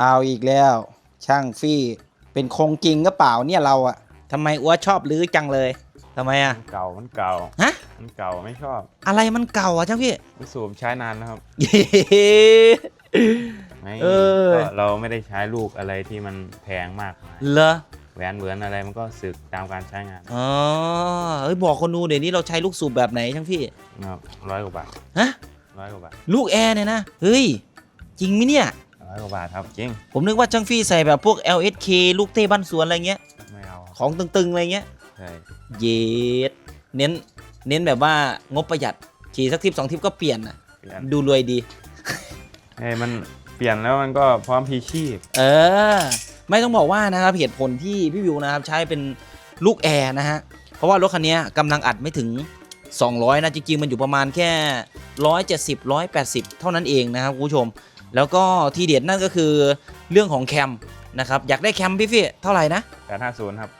เอาอีกแล้ว ช่างฟี่เป็นคงจริงก็เปล่าเนี่ยเราอะทำไมอัวชอบลื้อจังเลยทำไมอะมันเก่ามันเก่าฮะมันเก่าไม่ชอบ อะไรมันเก่าอะช่างพี่ลูกสูบใช้นานนะครับเย้ไม่เออ ก็เราไม่ได้ใช้ลูกอะไรที่มันแพงมากมายเหรอแหวนเหมือนอะไรมันก็สึกตามการใช้งานอ๋อเอ้ยบอกคนดูเดี๋ยวนี้เราใช้ลูกสูบแบบไหนช่างพี่นะครับร้อยกว่าบาทฮะร้อยกว่าบาทลูกแอร์เนี่ยนะเฮ้ยจริงไหมเนี่ย ร้อยกว่าบาทครับจริงผมนึกว่าช่างฟี่ใส่แบบพวก LSK ลูกเต้บ้านสวนอะไรเงี้ย ไม่เอาของตึงๆอะไรเงี้ย ใช่เย็ดเน้น เน้นแบบว่างบประหยัด ขี่สักทริปสองทริปก็เปลี่ยนนะเปลี่ยนดูรวยดีเฮ้ยมันเปลี่ยนแล้วมันก็พร้อมพีชีพเออ ไม่ต้องบอกว่านะครับเหตุผลที่พี่วิวนะครับใช้เป็นลูกแอร์นะฮะ เพราะว่ารถคันนี้กำลังอัดไม่ถึง 200 นะ จริง ๆ มันอยู่ประมาณแค่ 170 180 เท่านั้นเองนะครับคุณผู้ชม แล้วก็ทีเด็ดนั่นก็คือเรื่องของแคมนะครับอยากได้แคมพี่ฟี่เท่าไหร่นะ 850 ครับ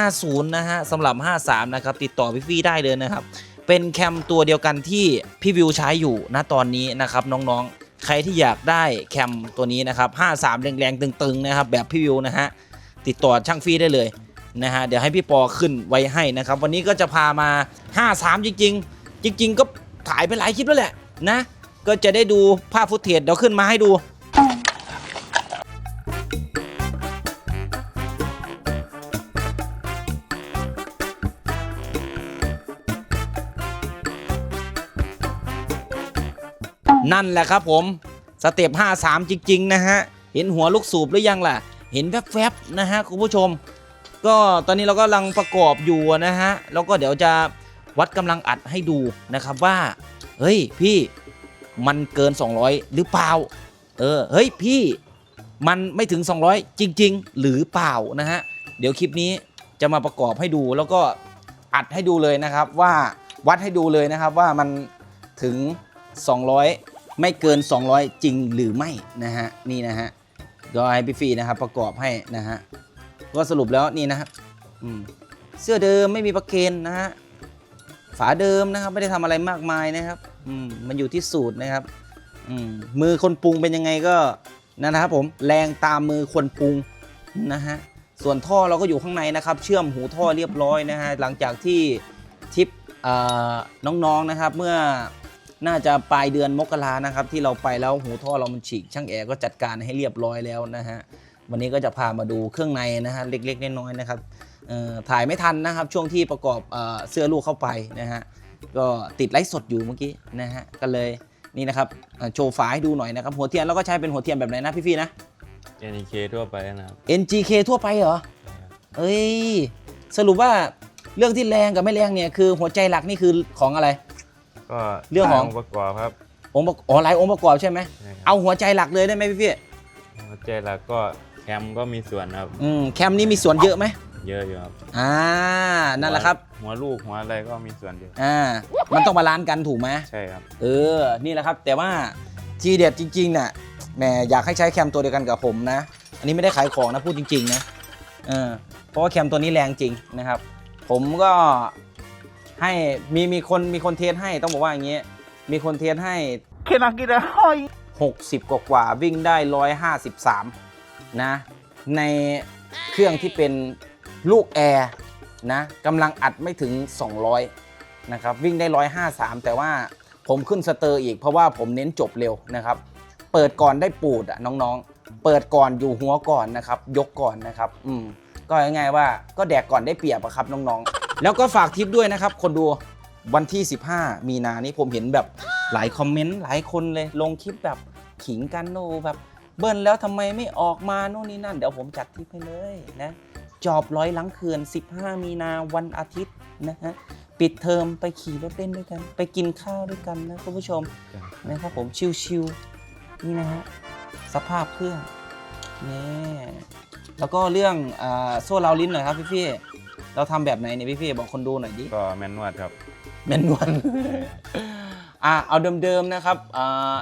850 นะฮะสำหรับ 53 นะครับ ติดต่อพี่ฟี่ได้เลยนะครับ เป็นแคมตัวเดียวกันที่พี่วิวใช้อยู่ณตอนนี้นะครับน้องๆ ใครที่อยากได้แคมตัวนี้นะครับ 53 แรงๆ ตึงๆ นะครับ แบบพี่วิวนะฮะติดต่อช่างฟรีได้เลยนะฮะเดี๋ยวให้พี่ปอขึ้นไว้ให้นะครับ วันนี้ก็จะพามา 53 จริง ๆ จริง ๆ ก็ถ่ายไปหลายคลิปแล้วแหละนะ ก็จะได้ดูภาพฟุตเทจเดี๋ยวขึ้นมาให้ดูนั่นแหละครับผม สเต็ป53 จริง ๆ นะฮะ เห็นหัวลูกสูบหรือยังล่ะ เห็นแวบๆนะฮะ คุณผู้ชม ก็ตอนนี้เราก็กำลังประกอบอยู่นะฮะ แล้วก็เดี๋ยวจะวัดกำลังอัดให้ดูนะครับว่า เฮ้ย พี่ มันเกิน 200 หรือเปล่า เออ เฮ้ยพี่มันไม่ถึง 200 จริง ๆ หรือเปล่านะฮะ เดี๋ยวคลิปนี้จะมาประกอบให้ดูแล้วก็อัดให้ดูเลยนะครับว่าวัดให้ดูเลยนะครับว่ามันถึง 200 ไม่เกิน 200 จริงหรือไม่นะฮะนี่นะฮะก็ให้พี่ฟีนะครับประกอบให้นะฮะก็สรุปแล้วนี่นะครับเสื้อเดิมไม่มีประเคนนะฮะ ฝาเดิมนะครับ ไม่ได้ทำอะไรมากมายนะครับอืมมันอยู่ที่สูตรนะครับอืมมือคนปรุงเป็นยังไงก็นั่นนะครับผมแรงตามมือคนปรุงนะฮะส่วนท่อเราก็อยู่ข้างในนะครับ เชื่อมหูท่อเรียบร้อยนะฮะหลังจากที่ทิปน้องๆนะครับ เมื่อน่าจะปลายเดือนมกรานะครับ ที่เราไปแล้วหูท่อเรามันฉีกช่างแอร์ก็จัดการให้เรียบร้อยแล้วนะฮะวันนี้ก็จะพามาดูเครื่องในนะฮะเล็กๆน้อยๆนะครับ ถ่ายไม่ทันนะครับ ช่วงที่ประกอบเอ่อเสื้อลูกเข้าไปนะฮะก็ติดไลฟ์สดอยู่เมื่อกี้นะฮะก็เลยนี่นะครับเอ่อโชว์ฝาให้ดูหน่อยนะครับหัวเทียนเราก็ใช้เป็นหัวเทียนแบบไหนนะพี่ๆนะ NK ทั่วไปนะครับ NGK ทั่วไปเหรอเอ้ยสรุปว่าเรื่องที่แรงกับไม่แรงเนี่ยคือหัวใจหลักนี่คือของอะไร ก็เรื่องของสายประกอบครับองค์ประอ๋อหลายองค์ประกอบใช่ไหมใช่ครับเอาหัวใจหลักเลยได้ไหมพี่พี่หัวใจหลักก็แคมก็มีส่วนครับอืมแคมนี้มีส่วนเยอะไหม เยอะอยู่ครับอ่านั่นแหละครับ หัวลูกหัวอะไรก็มีส่วนเยอะอ่า มันต้องบาลานซ์กันถูกไหมใช่ครับ เออ นี่แหละครับ แต่ว่าทีเด็ดจริงๆน่ะแหมอยากให้ใช้แคมตัวเดียวกันกับผมนะ อันนี้ไม่ได้ขายของนะพูดจริงๆนะเออเพราะว่าแคมตัวนี้แรงจริงนะครับ ผมก็ให้มีมีคนมีคนเทสให้ต้องบอกว่าอย่างเงี้ยมีคนเทสให้60กว่ากว่าๆวิ่งได้153นะ ในเครื่องที่เป็น ลูกแอร์นะกำลังอัดไม่ถึง 200 นะครับ วิ่งได้ 153 แต่ว่าผมขึ้นสเตอร์อีกเพราะว่าผมเน้นจบเร็วนะครับ เปิดก่อนได้ปูดอะน้องๆ เปิดก่อนอยู่หัวก่อนนะครับ ยกก่อนนะครับ อืมก็ง่ายๆว่าก็แดกก่อนได้เปรียบอะครับน้องๆ แล้วก็ฝากทิปด้วยนะครับ คนดูวันที่ 15 มีนานี้ผมเห็นแบบหลายคอมเมนต์หลายคนเลยลงคลิปแบบขิงกันโนแบบเบิ้ลแล้วทำไมไม่ออกมาโน่นนี่นั่น เดี๋ยวผมจัดทิปให้เลยนะ จอบร้อยหลังเขื่อน 15 มีนาวันอาทิตย์นะฮะปิดเทอมไปขี่รถเล่นด้วยกัน ไปกินข้าวด้วยกันนะคุณผู้ชมนะครับผมชิวๆนี่นะฮะสภาพเครื่องนี่แล้วก็เรื่องอาโซ่เราวลิ้นหน่อยครับพี่พี่ๆเราทำแบบไหนเนี่ยพี่พี่ๆบอกคนดูหน่อยดิก็แมนนวดครับแมนนวลอะเอาเดิมๆนะครับอ่า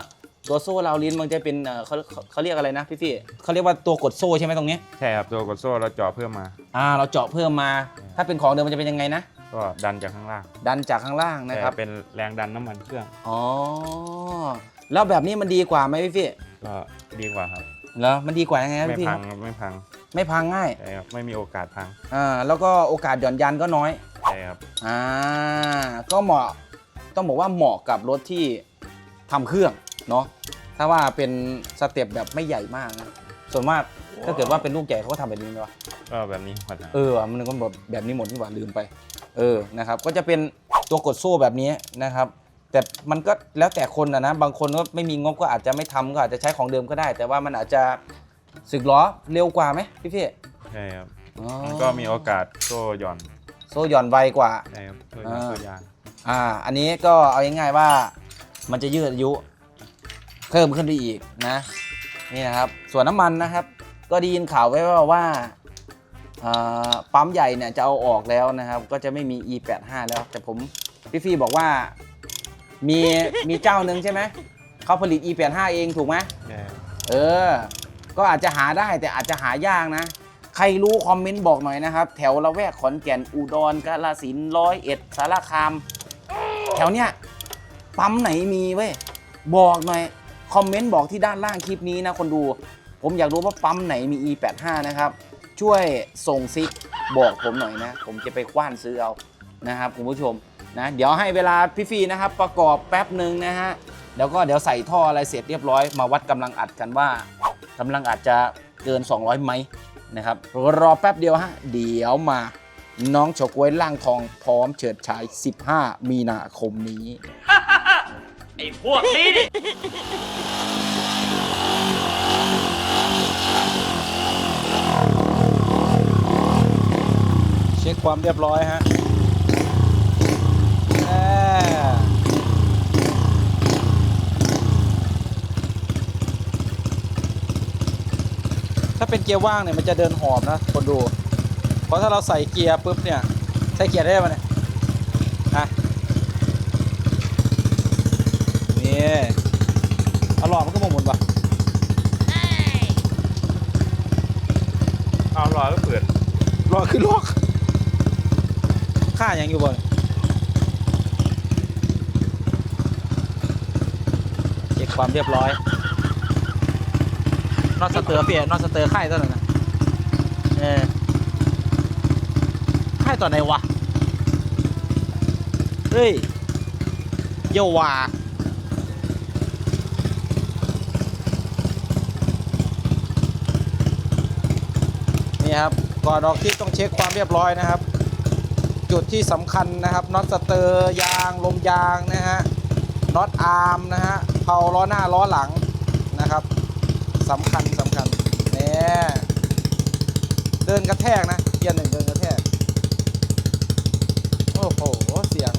ตัวโซ่เราวลิ้นมันจะเป็นเอ่อเขาเขาเขาเรียกอะไรนะพี่พี่ๆเขาเรียกว่าตัวกดโซ่ใช่ไหมตรงนี้ใช่ครับตัวกดโซ่เราเจาะเพิ่มมา อ่าเราเจาะเพิ่มมา ถ้าเป็นของเดิมมันจะเป็นยังไงนะ ก็ดันจากข้างล่างดันจากข้างล่างนะครับแต่เป็นแรงดันน้ำมันเครื่อง อ๋อ แล้วแบบนี้มันดีกว่าไหมพี่พี่ก็ดีกว่าครับ เหรอมันดีกว่ายังไงครับไม่พี่พัคงรับไม่พังไม่พังง่าย ใช่ครับไม่มีโอกาสพังอ่า แล้วก็โอกาสหย่อนยานก็น้อย ใช่ครับอ่า ก็เหมาะ ต้องบอกว่าเหมาะกับรถที่ทำเครื่อง เนาะถ้าว่าเป็นสเต็ปแบบไม่ใหญ่มากนะส่วนมากถ้าเกิดว่าเป็นลูกใหญ่เขาก็ทำแบบนี้ไหมวะก็แบบนี้หมดนะเออมันก็แบบแบบนี้หมดนี่หว่าลืมไป เออนะครับ ก็จะเป็นตัวกดโซ่แบบนี้นะครับ แต่มันก็แล้วแต่คนนะนะบางคนก็ไม่มีงบก็อาจจะไม่ทำก็อาจจะใช้ของเดิมก็ได้ แต่ว่ามันอาจจะสึกล้อเร็วกว่าไหมพี่พี่ใช่ครับอ๋อมันก็มีโอกาสโซ่หย่อนโซ่หย่อนไวกว่า ใช่ครับโซ่หย่อนอ่าโซ่ยางอ่า อันนี้ก็เอาง่ายๆว่ามันจะยืดอายุ เพิ่มขึ้นไปอีกนะ นี่นะครับ ส่วนน้ำมันนะครับ ก็ได้ยินข่าวไว้ว่าว่าอ่าปั๊มใหญ่เนี่ยจะเอาออกแล้วนะครับ ก็จะไม่มี E85 แล้วแต่ผมพี่ฟี่บอกว่ามีมีเจ้าหนึ่งใช่ไหมเขาผลิต E85 เองถูกไหมใช่ครับเออ ก็อาจจะหาได้แต่อาจจะหายากนะ ใครรู้คอมเมนต์บอกหน่อยนะครับ แถวละแวกขอนแก่นอุดรกาฬสินธุ์ร้อยเอ็ดสารคาม แถวเนี้ยปั๊มไหนมีเว้ยบอกหน่อย คอมเมนต์บอกที่ด้านล่างคลิปนี้นะคนดู ผมอยากรู้ว่าปั๊มไหนมี E85 นะครับ ช่วยส่งซิกบอกผมหน่อยนะ ผมจะไปคว้านซื้อเอานะครับคุณผู้ชมนะเดี๋ยวให้เวลาพี่ฟีนะครับประกอบแป๊บหนึ่งนะฮะแล้วก็เดี๋ยวใส่ท่ออะไรเสร็จเรียบร้อยมาวัดกำลังอัดกันว่ากำลังอัดจะเกิน 200ไหมนะครับรอแป๊บเดียวฮะเดี๋ยวมาน้องเฉาก๊วยล่างทองพร้อมเฉิดฉาย 15 มีนาคมนี้ ไอ้พวกนี้นี่เช็คความเรียบร้อยฮะแน่ถ้าเป็นเกียร์ว่างเนี่ยมันจะเดินหอบนะคนดู เพราะถ้าเราใส่เกียร์ปุ๊บเนี่ย ใส่เกียร์ได้ไหมเนี่ยฮะนี่ เอาหลอดมันก็มาหมุนปะเอารอยก็เปิดหลอดคือล็อกค่ายังอยู่บนเช็คความเรียบร้อย นอตสเตอร์เปลี่ยนนอตสเตอร์ค่ายตัวไหนนะเออค่ายตัวไหนวะ เฮ้ย เยาวานี่ครับ ก่อนออกทริปต้องเช็คความเรียบร้อยนะครับ จุดที่สำคัญนะครับน็อตสเตอร์ยางลมยางนะฮะน็อตอาร์มนะฮะเผาล้อหน้าล้อหลังนะครับสำคัญสำคัญเนี่ยเดินกระแทกนะเกียร์หนึ่งเดินกระแทกโอ้โหเสียง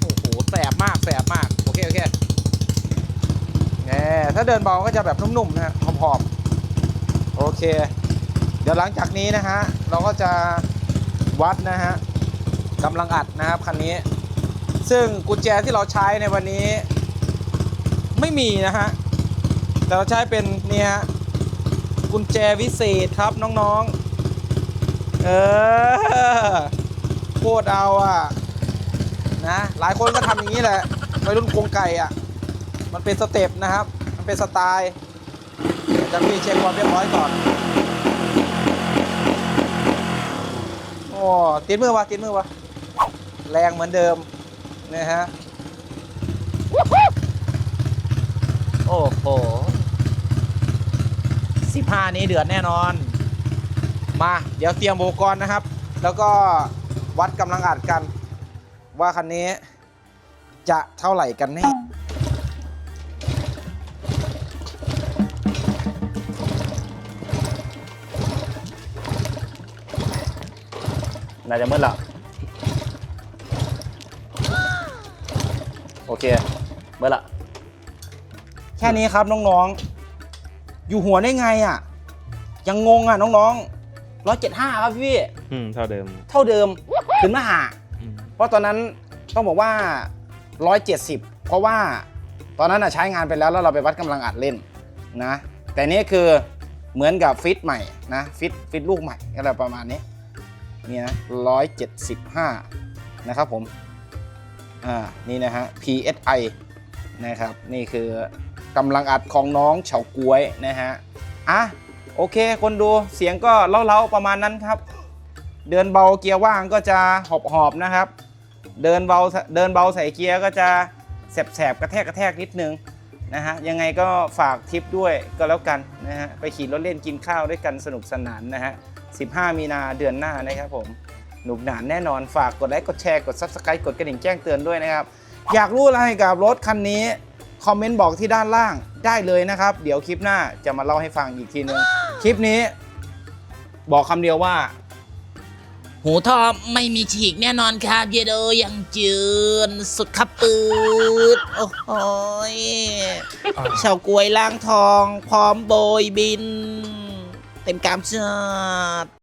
โอ้โหแสบมากแสบมาก โอเค โอเคแหม ถ้าเดินเบาก็จะแบบนุ่มๆนะฮะหอมๆโอเค เดี๋ยวหลังจากนี้นะฮะเราก็จะวัดนะฮะกำลังอัดนะครับคันนี้ ซึ่งกุญแจที่เราใช้ในวันนี้ ไม่มีนะฮะแต่เราใช้เป็นเนี่ยฮะกุญแจวิเศษครับน้องๆ เออโคตรเอาอะนะหลายคนก็ทำอย่างนี้แหละวัยรุ่นโครงไก่อะ มันเป็นสเต็ปนะครับ เป็นสไตล์จะมีเช็คความเรียบร้อยก่อน โอ้ติดมือวะติดมือวะแรงเหมือนเดิมนะฮะ โอ้โหสิบห้านี้เดือดแน่นอน มาเดี๋ยวเตรียมอุปกรณ์นะครับ แล้วก็วัดกำลังอัดกัน ว่าคันนี้จะเท่าไหร่กันแน่ น่าจะมืดละโอเคเมื่อละ แค่นี้ครับน้องๆ อยู่หัวได้ไงอะ ยังงงอะน้องๆร้อยเจ็ดห้าครับพี่ อืมเท่าเดิม เท่าเดิมถึงมาหา อืม เพราะตอนนั้นต้องบอกว่า170เพราะว่าตอนนั้นอะใช้งานไปแล้วแล้วเราไปวัดกำลังอัดเล่นนะ แต่นี่คือเหมือนกับฟิตใหม่นะ ฟิตฟิตลูกใหม่อะไรประมาณนี้ นี่นะ175นะครับผม อ่า นี่นะฮะ PSI นะครับ นี่คือกำลังอัดของน้องเฉาก๊วยนะฮะ อะ โอเค คนดูเสียงก็เล่าๆประมาณนั้นครับ เดินเบาเกียร์ว่างก็จะหอบๆนะครับ เดินเบาเดินเบาใส่เกียร์ก็จะแสบๆกระแทกกระแทกนิดนึง นะฮะยังไงก็ฝากทิปด้วยก็แล้วกันนะฮะไปขี่รถเล่นกินข้าวด้วยกันสนุกสนานนะฮะ 15 มีนาเดือนหน้านะครับผมหนุกหนานแน่นอนฝากกดไลค์กดแชร์กด Subscribe กดกระดิ่งแจ้งเตือนด้วยนะครับ อยากรู้อะไรกับรถคันนี้ คอมเมนต์บอกที่ด้านล่างได้เลยนะครับ เดี๋ยวคลิปหน้าจะมาเล่าให้ฟังอีกทีนึง คลิปนี้ บอกคำเดียวว่า หูทอไม่มีฉีกแน่นอนครับเยโดยังจืนสุดขับปืดโอ้โหยเฉากล้วยล้างทอง พร้อมโบยบิน เต็มกามชาด